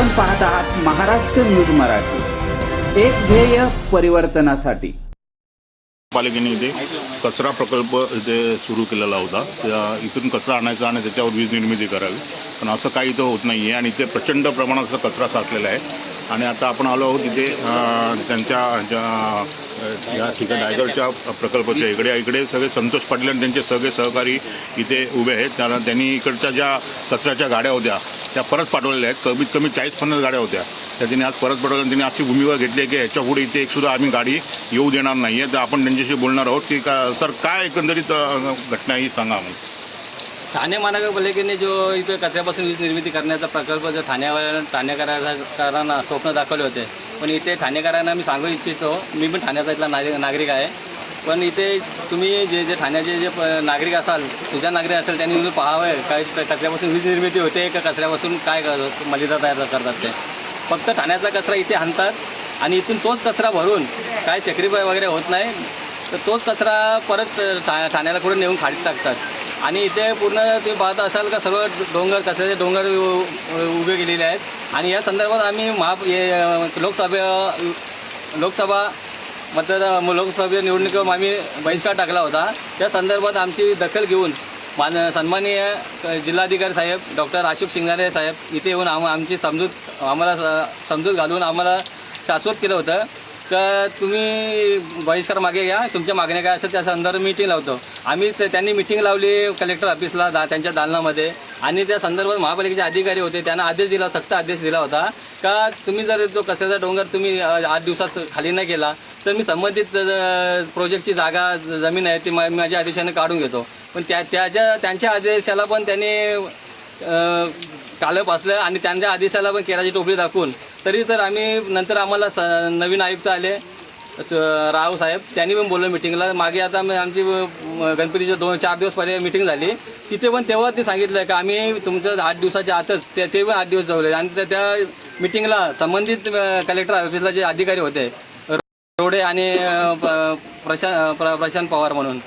आपण पाहत आहात महाराष्ट्र न्यूज मराठी. एक ध्येय परिवर्तनासाठी. पालिकेने इथे कचरा प्रकल्प इथे सुरू केलेला होता. त्या इथून कचरा आणायचा आणि त्याच्यावर वीज निर्मिती करावी. पण असं काही इथं होत नाही आहे आणि इथे प्रचंड प्रमाणात असा कचरा साचलेला आहे. आणि आता आपण आलो आहोत तिथे त्यांच्या ज्या या ठिकाणी रायगडच्या प्रकल्पाच्या इकडे इकडे सगळे संतोष पाटील आणि त्यांचे सगळे सहकारी इथे उभे आहेत. त्यांना त्यांनी इकडच्या ज्या कचऱ्याच्या गाड्या होत्या त्या परत पाठवलेल्या आहेत. कमीत कमी चाळीस पन्नास गाड्या होत्या. त्या त्यांनी आज परत पाठवल्या त्यांनी अशी भूमिका घेतली आहे की ह्याच्यापुढे इथे एक सुद्धा आम्ही गाडी येऊ देणार नाही आहे तर आपण त्यांच्याशी बोलणार आहोत की का सर काय एकंदरीत घटना ही सांगा मग ठाणे महानगरपालिकेने जो इथं कचऱ्यापासून वीज निर्मिती करण्याचा प्रकल्प जो ठाण्यावाल्या ठाणेकरांना स्वप्न दाखवले होते. पण इथे ठाणेकरांना मी सांगू इच्छितो मी पण ठाण्याचा इथला नागरिक नागरिक आहे. पण इथे तुम्ही जे जे ठाण्याचे जे प- नागरिक असाल तुझ्या नागरिक असाल त्यांनी तुम्ही पाहावं काय कचऱ्यापासून वीज निर्मिती होते का कचऱ्यापासून काय मलिदा तयार करतात ते? फक्त ठाण्याचा कचरा इथे आणतात आणि इथून तोच कचरा भरून काय शेकरी वगैरे होत नाही तर तोच कचरा परत ठा ठाण्याला कुठे नेऊन खाडीत टाकतात. आणि इथे पूर्ण ते पाहत असाल का सर्व डोंगर कचऱ्याचे डोंगर उ- उभे केलेले आहेत. आणि या संदर्भात आम्ही महा लोकसभा लोकसभा मतदार लोकसभा निवडणुकीवर आम्ही बहिष्कार टाकला होता. त्या संदर्भात आमची दखल घेऊन मान सन्माननीय जिल्हाधिकारी साहेब डॉक्टर आशिफ शिंगारे साहेब इथे येऊन आम आमची समजूत आम्हाला समजूत घालून आम्हाला शाश्वत केलं होतं. तर तुम्ही बहिष्कार मागे घ्या. तुमच्या मागण्या काय असेल त्या संदर्भात मीटिंग लावतो. आम्ही ते- त्यांनी मिटिंग लावली कलेक्टर ऑफिसला दा त्यांच्या दालनामध्ये. आणि त्या संदर्भात महापालिकेचे अधिकारी होते. त्यांना आदेश दिला सक्त आदेश दिला होता. का तुम्ही जर तो कचऱ्याचा डोंगर तुम्ही अ, आठ दिवसात खाली नाही केला तर मी संबंधित अ, प्रोजेक्टची जागा ज- जमीन आहे ती मा- माझ्या आदेशाने काढून घेतो. पण त्या त्याच्या त्यांच्या आदेशाला पण त्यांनी अ, कालप असलं आणि त्यांच्या आदेशाला पण केराची टोपली दाखवून तरी तर आम्ही नंतर आम्हाला स नवीन आयुक्त आले स- राव साहेब. त्यांनी पण बोललं मिटिंगला मागे आता आमची गणपतीच्या दोन चार दिवस पहिले मिटिंग झाली. तिथे पण तेव्हा ते सांगितलं का आम्ही तुमचं आठ दिवसाच्या आतच ते ते पण आठ दिवस जवळ आणि त्या- त्या मिटिंगला संबंधित कलेक्टर ऑफिसला जे अधिकारी होते रोडे आणि प्रशांत प्र- प्रशांत पवार म्हणून.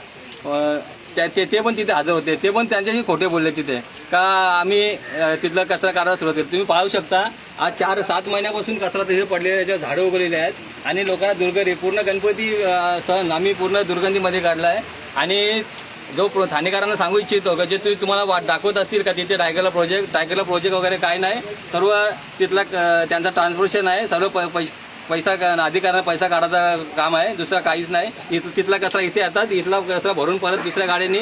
त्या ते ते पण तिथे हजर होते. ते पण त्यांच्याशी खोटे बोलले तिथे. का आम्ही तिथला कचरा काढायला सुरुवात केली. तुम्ही पाहू शकता आज चार सात महिन्यापासून कचरा तिथे पडलेले त्याच्यावर झाडं उगलेले आहेत. आणि लोकांना दुर्गंधी पूर्ण गणपती सण आम्ही पूर्ण दुर्गंधीमध्ये काढला आहे आणि जो ठाणेकरांना सांगू इच्छितो का जे तुम्ही तुम्हाला वाट दाखवत असतील का तिथे टायगरला प्रोजेक्ट टायगरला प्रोजेक्ट वगैरे काय नाही सर्व तिथला त्यांचा ट्रान्सपोर्टेशन आहे. सर्व पैसे पै- पैसा का- अधिकाऱ्यांना पैसा काढायचं काम आहे दुसरा काहीच नाही. इथ तिथला कचरा इथे येतात इथला कचरा भरून परत दुसऱ्या गाड्यांनी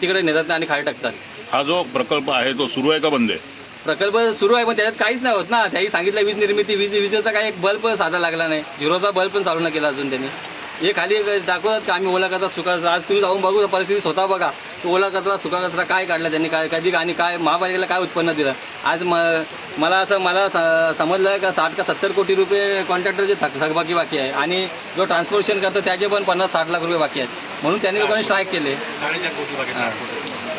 तिकडे नेतात आणि खाली टाकतात. हा जो प्रकल्प आहे तो सुरू आहे का बंद आहे? प्रकल्प सुरू आहे पण त्याच्यात काहीच नाही होत ना. त्याही सांगितलं वीज निर्मिती वीज विजेचा काही एक बल्ब साधा लागला नाही. झिरोचा बल्ब पण चालू नाही केला अजून त्यांनी. हे खाली दाखवतात का आम्ही ओला सुका कचरा आज तुम्ही जाऊन बघू परिस्थिती स्वतः बघा. तो ओला कचरा सुका कचरा काय काढला त्यांनी? काय कधी आणि काय महापालिकेला काय उत्पन्न दिलं? आज म मला असं मला स- समजलं का साठ का सत्तर कोटी रुपये कॉन्ट्रॅक्टरचे थक थकबाकी बाकी आहे. आणि जो ट्रान्सपोर्टेशन करतो त्याचे पण पन्नास साठ लाख रुपये बाकी आहेत. म्हणून त्यांनी लोकांनी स्ट्राईक केले.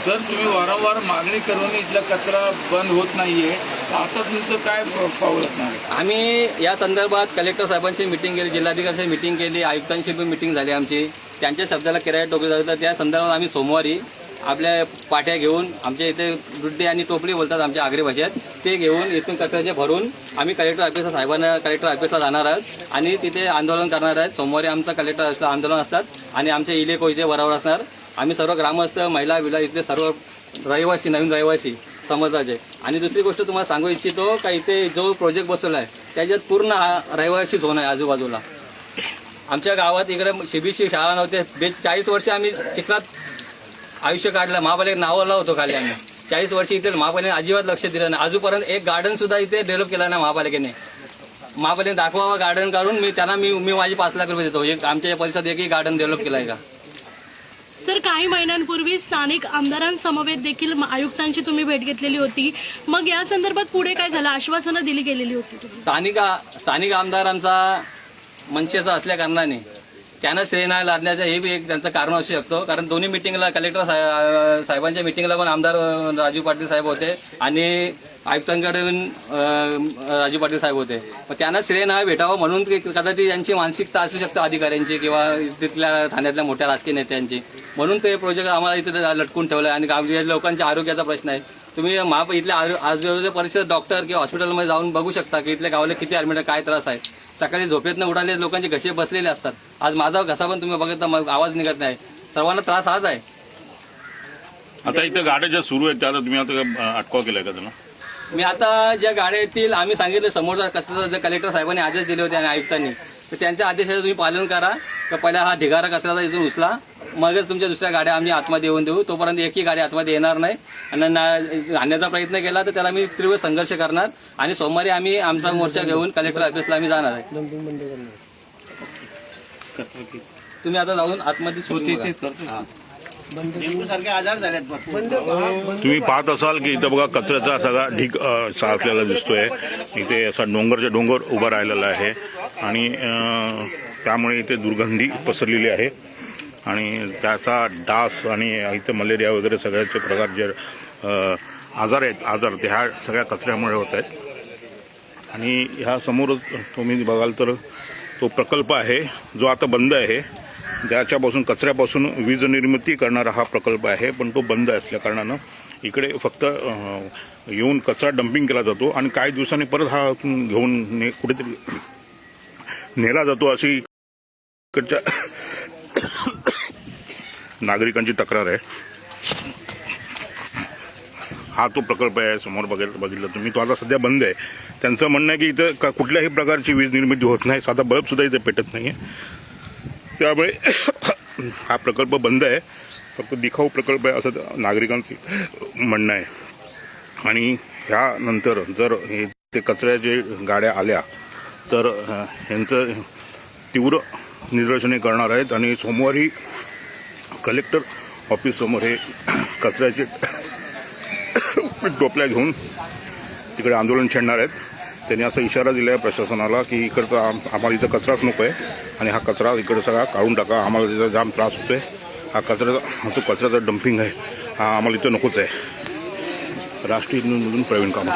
सर तुम्ही वारंवार मागणी करून इथला कचरा बंद होत नाहीये. आता तुमचं काय पाऊल असणार? आहे? आम्ही या संदर्भात कलेक्टर साहेबांची मिटिंग केली जिल्हाधिकाऱ्यांची मिटिंग केली आयुक्तांशी पण मिटिंग झाली आमची. त्यांच्या शब्दाला किराया टोपली जातात तर त्या संदर्भात आम्ही सोमवारी आपल्या पाट्या घेऊन आमच्या इथे दुड्डे आणि टोपली बोलतात आमच्या आगरी भाषेत. ते घेऊन इथून कचऱ्याचे भरून आम्ही कलेक्टर ऑफिसला साहेबांना कलेक्टर ऑफिसला जाणार आहोत. आणि तिथे आंदोलन करणार आहेत. सोमवारी आमचं कलेक्टर ऑफिसला आंदोलन असतात. आणि आमचे इलेको इथे बरोबर असणार. आम्ही सर्व ग्रामस्थ महिला विला इथले सर्व रहिवासी नवीन रहिवासी समाजाचे. आणि दुसरी गोष्ट तुम्हाला सांगू इच्छितो का इथे जो प्रोजेक्ट बसवला आहे त्याच्यात पूर्ण हा रहिवासी झोन आहे आजूबाजूला. आमच्या गावात इकडे सीबीसी शाळा नव्हते. बे चाळीस वर्ष आम्ही चिखलात आयुष्य काढलं. महापालिकेत नावाला होतो खाली आम्ही. चाळीस वर्ष इथे महापालिकेने अजिबात लक्ष दिलं नाही. आजूपर्यंत एक गार्डन सुद्धा इथे डेव्हलप केला नाही महापालिकेने. महापालिकेने दाखवावा गार्डन काढून मी त्यांना मी मी माझी पाच लाख रुपये देतो. एक आमच्या या परिसरात एकही गार्डन डेव्हलप केलं आहे का? सर काही महिन्यांपूर्वी स्थानिक आमदारांसमवेत देखील आयुक्तांची तुम्ही भेट घेतलेली होती. मग या संदर्भात पुढे काय झालं? आश्वासनं दिली गेलेली होती स्थानिक स्थानिक आमदारांचा मनसेचा असल्या कारणाने. त्यांना श्रेय नाही लादण्याचं हे बी एक त्यांचं कारण असू शकतो. कारण दोन्ही मिटिंगला कलेक्टर साहेब साहेबांच्या मिटिंगला पण आमदार राजीव राजू पाटील साहेब होते आणि आयुक्तांकडे राजीव राजू पाटील साहेब होते. मग त्यांना श्रेय नाही भेटावं म्हणून ते कदाचित यांची मानसिकता असू शकते अधिकाऱ्यांची किंवा तिथल्या ठाण्यातल्या मोठ्या राजकीय नेत्यांची. म्हणून ते प्रोजेक्ट आम्हाला इथे लटकून ठेवलं आणि लोकांच्या आरोग्याचा प्रश्न आहे. तुम्ही महा इथल्या आजूबाजूच्या परिसर डॉक्टर किंवा हॉस्पिटलमध्ये जाऊन बघू शकता की इथल्या गावाला किती ॲडमिट काय त्रास आहे. सकाळी झोपेतनं उडाले लोकांचे घसे बसलेले असतात. आज माझा घसा पण तुम्ही बघितला मग आवाज निघत नाही. सर्वांना त्रास हाच आहे. आता इथे गाड्या ज्या सुरू आहेत त्या तुम्ही आता अटकाव केलाय का त्यांना? मी आता ज्या गाड्या येतील आम्ही सांगितलं समोरचा कचरा जे कलेक्टर साहेबांनी आदेश दिले होते आणि आयुक्तांनी तर त्यांच्या आदेशाचं तुम्ही पालन करा. तर पहिला हा ढिगारा कचऱ्याचा इथून उचला. मगच तुमच्या दुसऱ्या गाड्या आम्ही आतमध्ये येऊन देऊ. तोपर्यंत एकही गाडी आतमध्ये येणार नाही. आणि ना- आणण्याचा प्रयत्न केला तर त्याला मी तीव्र संघर्ष करणार. आणि सोमवारी आम्ही आमचा मोर्चा घेऊन कलेक्टर ऑफिसला आम्ही जाणार आहे. तुम्ही आता जाऊन आतमध्ये. तुम्ही पाहत असाल की इथं बघा कचऱ्याचा सगळा ढीक साचलेला दिसतोय. इथे असा डोंगरच्या डोंगर उभा राहिलेला आहे. आणि त्यामुळे इथे दुर्गंधी पसरलेली आहे. आणि त्याचा डास आणि इथं मलेरिया वगैरे सगळ्याचे प्रकार जे आजार आहेत आजार ते ह्या सगळ्या कचऱ्यामुळे होत आहेत. आणि ह्या समोरच तुम्ही बघाल तर तो प्रकल्प आहे जो आता बंद आहे. ज्याच्यापासून कचऱ्यापासून वीज निर्मिती करणारा हा प्रकल्प आहे पण तो बंद असल्या कारणानं इकडे फक्त येऊन कचरा डम्पिंग केला जातो आणि काही दिवसांनी परत हा घेऊन ने कुठेतरी नेला जातो अशी इकडच्या नागरिकांची तक्रार आहे. हा तो प्रकल्प आहे समोर बघायला बघितलं तुम्ही. तो आता सध्या बंद आहे. त्यांचं म्हणणं आहे की इथं का कुठल्याही प्रकारची वीज निर्मिती होत नाही. साधा बल्बसुद्धा इथे पेटत नाही आहे त्यामुळे हा प्रकल्प बंद आहे. फक्त दिखाऊ प्रकल्प आहे असं नागरिकांचं म्हणणं आहे. आणि ह्यानंतर जर हे ते कचऱ्याचे गाड्या आल्या तर ह्यांचं तीव्र निदर्शने करणार आहेत. आणि सोमवारी कलेक्टर ऑफिससमोर हे कचऱ्याचे टोपल्या घेऊन तिकडे आंदोलन छेडणार आहेत. त्यांनी असा इशारा दिला आहे प्रशासनाला की इकडचा आम- आम्हाला इथं कचराच नको आहे आणि हा कचरा इकडे सगळा काढून टाका. आम्हाला तिचा जाम त्रास होतो आहे हा कचऱ्याचा हा जो कचऱ्याचा डम्पिंग आहे हा आम्हाला इथं नकोच आहे. राष्ट्रीय प्रवीण कामत.